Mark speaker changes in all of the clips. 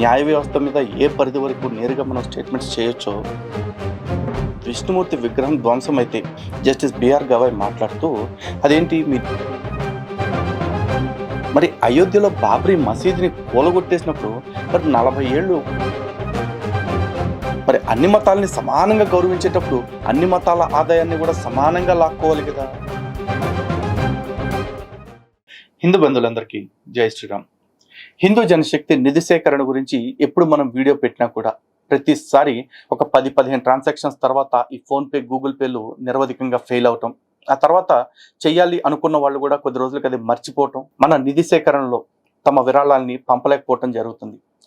Speaker 1: న్యాయ వ్యవస్థ మీద ఏ పరిధి వరకు నేరుగా మనం స్టేట్మెంట్స్ చేయొచ్చో విష్ణుమూర్తి విగ్రహం ధ్వంసం అయితే జస్టిస్ బిఆర్ గవాయ్ మాట్లాడుతూ అదేంటి మీ మరి అయోధ్యలో బాబ్రీ మసీదుని కూలగొట్టేసినప్పుడు మరి నలభై ఏళ్ళు మరి అన్ని మతాలని సమానంగా గౌరవించేటప్పుడు అన్ని మతాల ఆదాయాన్ని కూడా సమానంగా లాక్కోవాలి కదా? హిందూ బంధువులందరికీ జై శ్రీరామ్. హిందూ జనశక్తి నిధి సేకరణ గురించి ఎప్పుడు మనం వీడియో పెట్టినా కూడా ప్రతిసారి ఒక పది పదిహేను ట్రాన్సాక్షన్స్ తర్వాత ఈ ఫోన్పే గూగుల్ పేలు నిరవధికంగా ఫెయిల్ అవటం. ఆ తర్వాత చెయ్యాలి అనుకున్న వాళ్ళు కూడా కొద్ది రోజులకి అది మర్చిపోవటం. మన నిధి సేకరణలో తమ విరాళాలని పంపలేకపోవటం జరుగుతుంది.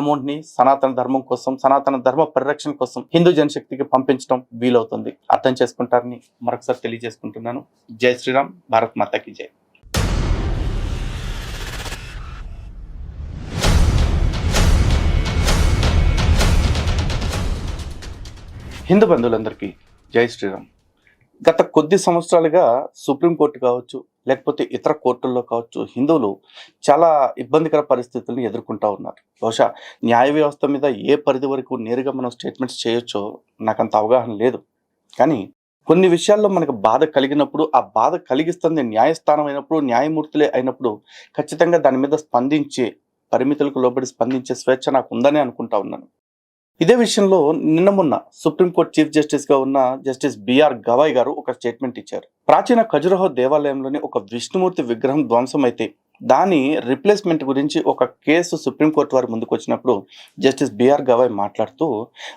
Speaker 1: అమౌంట్ని సనాతన ధర్మం కోసం సనాతన ధర్మ పరిరక్షణ కోసం హిందూ జనశక్తికి పంపించడం వీలవుతుంది. అర్థం చేసుకుంటారని మరొకసారి తెలియజేసుకుంటున్నాను. జై శ్రీరామ్. భారత్ మాతాకి జై. హిందూ బంధువులందరికీ జై శ్రీరామ్. గత కొద్ది సంవత్సరాలుగా సుప్రీంకోర్టు కావచ్చు లేకపోతే ఇతర కోర్టుల్లో కావచ్చు హిందువులు చాలా ఇబ్బందికర పరిస్థితులను ఎదుర్కొంటూ ఉన్నారు. బహుశా న్యాయ వ్యవస్థ మీద ఏ పరిధి వరకు నేరుగా మనం స్టేట్మెంట్స్ చేయొచ్చో నాకు అంత అవగాహన లేదు. కానీ కొన్ని విషయాల్లో మనకు బాధ కలిగినప్పుడు ఆ బాధ కలిగిస్తుంది న్యాయస్థానం అయినప్పుడు న్యాయమూర్తులే అయినప్పుడు ఖచ్చితంగా దాని మీద స్పందించే పరిమితులకు లోబడి స్పందించే స్వేచ్ఛ నాకు ఉందని అనుకుంటా ఉన్నాను. ఇదే విషయంలో నిన్న మొన్న సుప్రీంకోర్టు చీఫ్ జస్టిస్గా ఉన్న జస్టిస్ బిఆర్ గవాయ్ గారు ఒక స్టేట్మెంట్ ఇచ్చారు. ప్రాచీన ఖజురహో దేవాలయంలోని ఒక విష్ణుమూర్తి విగ్రహం ధ్వంసం అయితే దాని రిప్లేస్మెంట్ గురించి ఒక కేసు సుప్రీంకోర్టు వారి ముందుకు వచ్చినప్పుడు జస్టిస్ బిఆర్ గవాయ్ మాట్లాడుతూ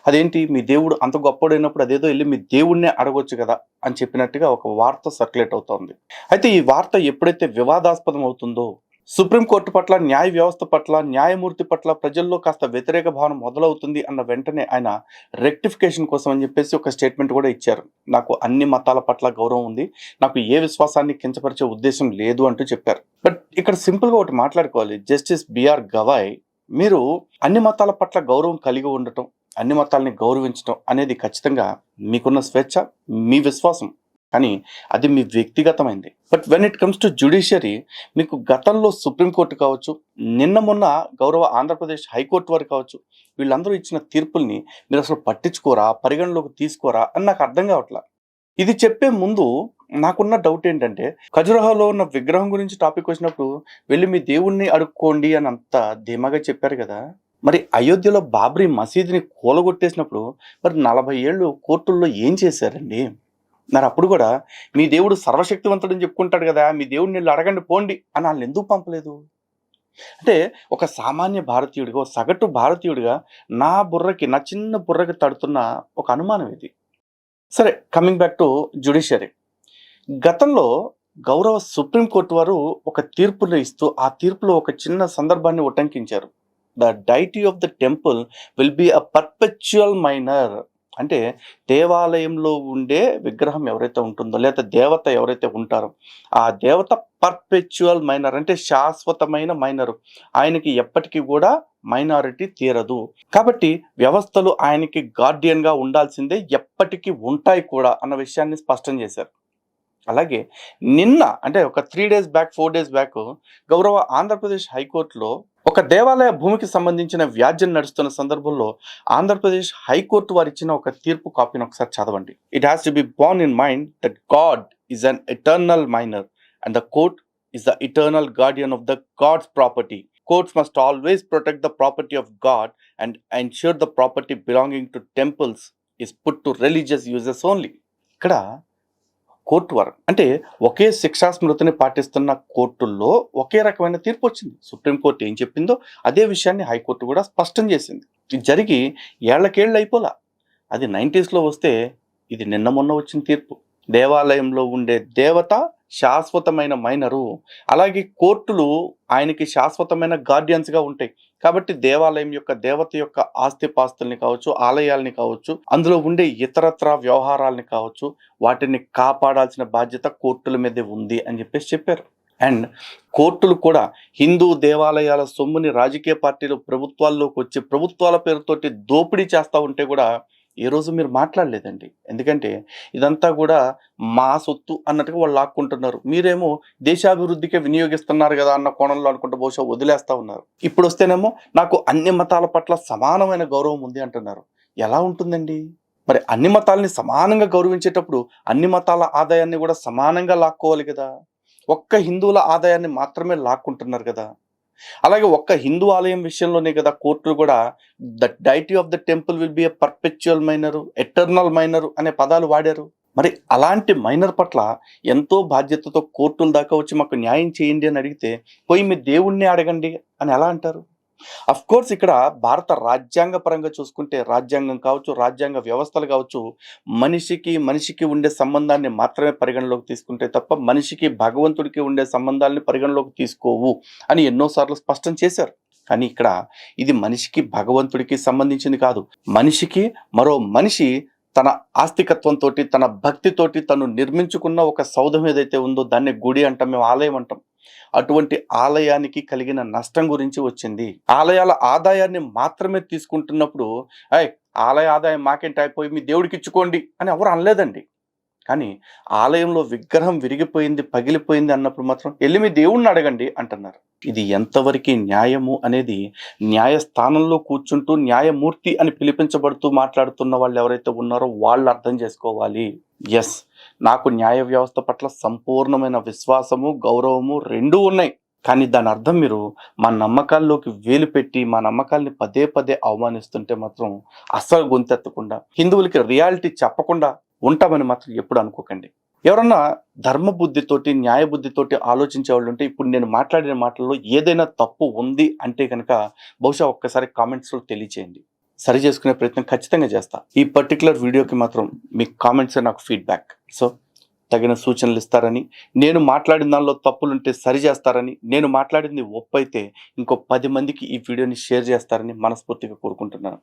Speaker 1: అదేంటి? మీ దేవుడు అంత గొప్పడైనప్పుడు అదేదో వెళ్ళి మీ దేవుడినే అడగొచ్చు కదా అని చెప్పినట్టుగా ఒక వార్త సర్క్యులేట్ అవుతోంది. అయితే ఈ వార్త ఎప్పుడైతే వివాదాస్పదం అవుతుందో సుప్రీంకోర్టు పట్ల న్యాయ వ్యవస్థ పట్ల న్యాయమూర్తి పట్ల ప్రజల్లో కాస్త వ్యతిరేక భావన మొదలవుతుంది అన్న వెంటనే ఆయన రెక్టిఫికేషన్ కోసం అని చెప్పేసి ఒక స్టేట్మెంట్ కూడా ఇచ్చారు. నాకు అన్ని మతాల పట్ల గౌరవం ఉంది. నాకు ఏ విశ్వాసాన్ని కించపరిచే ఉద్దేశం లేదు అంటూ చెప్పారు. బట్ ఇక్కడ సింపుల్గా ఒకటి మాట్లాడుకోవాలి. జస్టిస్ బిఆర్ గవాయ్ మీరు అన్ని మతాల పట్ల గౌరవం కలిగి ఉండటం అన్ని మతాలని గౌరవించడం అనేది ఖచ్చితంగా మీకున్న స్వేచ్ఛ మీ విశ్వాసం. కానీ అది మీ వ్యక్తిగతమైంది. But when it comes to judiciary మీకు గతంలో సుప్రీంకోర్టు కావచ్చు నిన్న మొన్న గౌరవ ఆంధ్రప్రదేశ్ హైకోర్టు వారు కావచ్చు వీళ్ళందరూ ఇచ్చిన తీర్పుల్ని మీరు అసలు పట్టించుకోరా పరిగణలోకి తీసుకోరా అని నాకు అర్థం కావట్లా. ఇది చెప్పే ముందు నాకున్న డౌట్ ఏంటంటే ఖజురహోలో ఉన్న విగ్రహం గురించి టాపిక్ వచ్చినప్పుడు వెళ్ళి మీ దేవుణ్ణి అడుక్కోండి అని అంత ధీమాగా చెప్పారు కదా. మరి అయోధ్యలో బాబ్రీ మసీదుని కూలగొట్టేసినప్పుడు మరి నలభై ఏళ్ళు కోర్టుల్లో ఏం చేశారండి? మరి అప్పుడు కూడా మీ దేవుడు సర్వశక్తివంతుడని చెప్పుకుంటాడు కదా మీ దేవుడిని వెళ్ళి అడగండి పోండి అని వాళ్ళు ఎందుకు పంపలేదు? అంటే ఒక సామాన్య భారతీయుడిగా ఒక సగటు భారతీయుడిగా నా బుర్రకి నా చిన్న బుర్రకి తడుతున్న ఒక అనుమానం ఇది. సరే కమింగ్ బ్యాక్ టు జ్యుడిషియరీ గతంలో గౌరవ సుప్రీంకోర్టు వారు ఒక తీర్పును ఇస్తూ ఆ తీర్పులో ఒక చిన్న సందర్భాన్ని ఉటంకించారు. The deity of the temple will be a perpetual minor అంటే దేవాలయంలో ఉండే విగ్రహం ఎవరైతే ఉంటుందో లేదా దేవత ఎవరైతే ఉంటారో ఆ దేవత పర్పెచువల్ మైనర్ అంటే శాశ్వతమైన మైనర్. ఆయనకి ఎప్పటికీ కూడా మైనారిటీ తీరదు. కాబట్టి వ్యవస్థలు ఆయనకి గార్డియన్గా ఉండాల్సిందే ఎప్పటికీ ఉంటాయి కూడా అన్న విషయాన్ని స్పష్టం చేశారు. అలాగే నిన్న అంటే ఒక three days back four days back గౌరవ ఆంధ్రప్రదేశ్ హైకోర్టులో ఒక దేవాలయ భూమికి సంబంధించిన వ్యాజ్యం నడుస్తున్న సందర్భంలో ఆంధ్రప్రదేశ్ హైకోర్టు వారు ఇచ్చిన ఒక తీర్పు కాపీని ఒకసారి చదవండి. It has to be borne in mind that God is an eternal minor and the court is the eternal guardian of the God's property courts must always protect the property of God and ensure the property belonging to temples is put to religious uses only ఇక్కడ court వారు అంటే ఒకే శిక్షా స్మృతిని పాటిస్తున్న కోర్టుల్లో ఒకే రకమైన తీర్పు వచ్చింది. Supreme court ఏం చెప్పిందో అదే విషయాన్ని హైకోర్టు కూడా స్పష్టం చేసింది. ఇది జరిగి ఏళ్ళకేళ్ళు అయిపోలా. అది నైంటీస్లో వస్తే ఇది నిన్న మొన్న వచ్చిన తీర్పు. దేవాలయంలో ఉండే దేవత శాశ్వతమైన మైనరు. అలాగే కోర్టులు ఆయనకి శాశ్వతమైన గార్డియన్స్గా ఉంటాయి. కాబట్టి దేవాలయం యొక్క దేవత యొక్క ఆస్తి పాస్తుల్ని కావచ్చు ఆలయాల్ని కావచ్చు అందులో ఉండే ఇతరత్ర వ్యవహారాల్ని కావచ్చు వాటిని కాపాడాల్సిన బాధ్యత కోర్టుల మీదే ఉంది అని చెప్పేసి చెప్పారు. అండ్ కోర్టులు కూడా హిందూ దేవాలయాల సొమ్ముని రాజకీయ పార్టీలు ప్రభుత్వాల్లోకి వచ్చి ప్రభుత్వాల పేరుతోటి దోపిడీ చేస్తూ ఉంటే కూడా ఈరోజు రోజు మీరు మాట్లాడలేదండి. ఎందుకంటే ఇదంతా కూడా మా సొత్తు అన్నట్టుగా వాళ్ళు లాక్కుంటున్నారు. మీరేమో దేశాభివృద్ధికే వినియోగిస్తున్నారు కదా అన్న కోణంలో అనుకుంటే బహుశా వదిలేస్తూ ఉన్నారు. ఇప్పుడు వస్తేనేమో నాకు అన్ని మతాల పట్ల సమానమైన గౌరవం ఉంది అంటున్నారు. ఎలా ఉంటుందండి? మరి అన్ని మతాలని సమానంగా గౌరవించేటప్పుడు అన్ని మతాల ఆదాయాన్ని కూడా సమానంగా లాక్కోవాలి కదా. ఒక్క హిందువుల ఆదాయాన్ని మాత్రమే లాక్కుంటున్నారు కదా. అలాగే ఒక్క హిందూ ఆలయం విషయంలోనే కదా కోర్టులు కూడా the deity of the temple will be a perpetual minor eternal minor అనే పదాలు వాడారు. మరి అలాంటి మైనర్ పట్ల ఎంతో బాధ్యతతో కోర్టుల దాకా వచ్చి మాకు న్యాయం చేయండి అని అడిగితే పోయి మీ దేవుణ్ణి అడగండి అని ఎలా అంటారు? అఫ్ కోర్స్ ఇక్కడ భారత రాజ్యాంగ పరంగా చూసుకుంటే రాజ్యాంగం కావచ్చు రాజ్యాంగ వ్యవస్థలు కావచ్చు మనిషికి మనిషికి ఉండే సంబంధాన్ని మాత్రమే పరిగణలోకి తీసుకుంటే తప్ప మనిషికి భగవంతుడికి ఉండే సంబంధాలని పరిగణలోకి తీసుకోవు అని ఎన్నోసార్లు స్పష్టం చేశారు. కానీ ఇక్కడ ఇది మనిషికి భగవంతుడికి సంబంధించింది కాదు. మనిషికి మరో మనిషి తన ఆస్తికత్వంతో తన భక్తితోటి తను నిర్మించుకున్న ఒక సౌధం ఏదైతే ఉందో దాన్ని గుడి అంటాం మేము ఆలయం అంటాం. అటువంటి ఆలయానికి కలిగిన నష్టం గురించి వచ్చింది. ఆలయాల ఆదాయాన్ని మాత్రమే తీసుకుంటున్నప్పుడు ఆలయ ఆదాయం మాకేంటి? అయిపోయి మీ దేవుడికి ఇచ్చుకోండి అని ఎవరు అనలేదండి. కానీ ఆలయంలో విగ్రహం విరిగిపోయింది పగిలిపోయింది అన్నప్పుడు మాత్రం వెళ్ళి మీ దేవుణ్ణి అడగండి అంటున్నారు. ఇది ఎంతవరకు న్యాయము అనేది న్యాయస్థానంలో కూర్చుంటూ న్యాయమూర్తి అని పిలిపించబడుతూ మాట్లాడుతున్న వాళ్ళు ఎవరైతే ఉన్నారో వాళ్ళు అర్థం చేసుకోవాలి. ఎస్ నాకు న్యాయ వ్యవస్థ పట్ల సంపూర్ణమైన విశ్వాసము గౌరవము రెండూ ఉన్నాయి. కానీ దాని అర్థం మీరు మా నమ్మకాల్లోకి వేలు పెట్టి మా నమ్మకాల్ని పదే పదే అవమానిస్తుంటే మాత్రం అస్సలు గొంతెత్తకుండా హిందువులకి రియాలిటీ చెప్పకుండా ఉంటామని మాత్రం ఎప్పుడు అనుకోకండి. ఎవరన్నా ధర్మబుద్ధితోటి న్యాయబుద్ధితోటి ఆలోచించే వాళ్ళు ఉంటే ఇప్పుడు నేను మాట్లాడిన మాటల్లో ఏదైనా తప్పు ఉంది అంటే కనుక బహుశా ఒక్కసారి కామెంట్స్లో తెలియచేయండి. సరి చేసుకునే ప్రయత్నం ఖచ్చితంగా చేస్తా. ఈ పర్టికులర్ వీడియోకి మాత్రం మీ కామెంట్స్ నాకు ఫీడ్బ్యాక్. సో తగిన సూచనలు ఇస్తారని నేను మాట్లాడిన దానిలో తప్పులుంటే సరి చేస్తారని నేను మాట్లాడింది ఒప్పు అయితే ఇంకో పది మందికి ఈ వీడియోని షేర్ చేస్తారని మనస్ఫూర్తిగా కోరుకుంటున్నాను.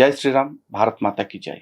Speaker 1: జై శ్రీరామ్ భారత్ మాతాకి జై.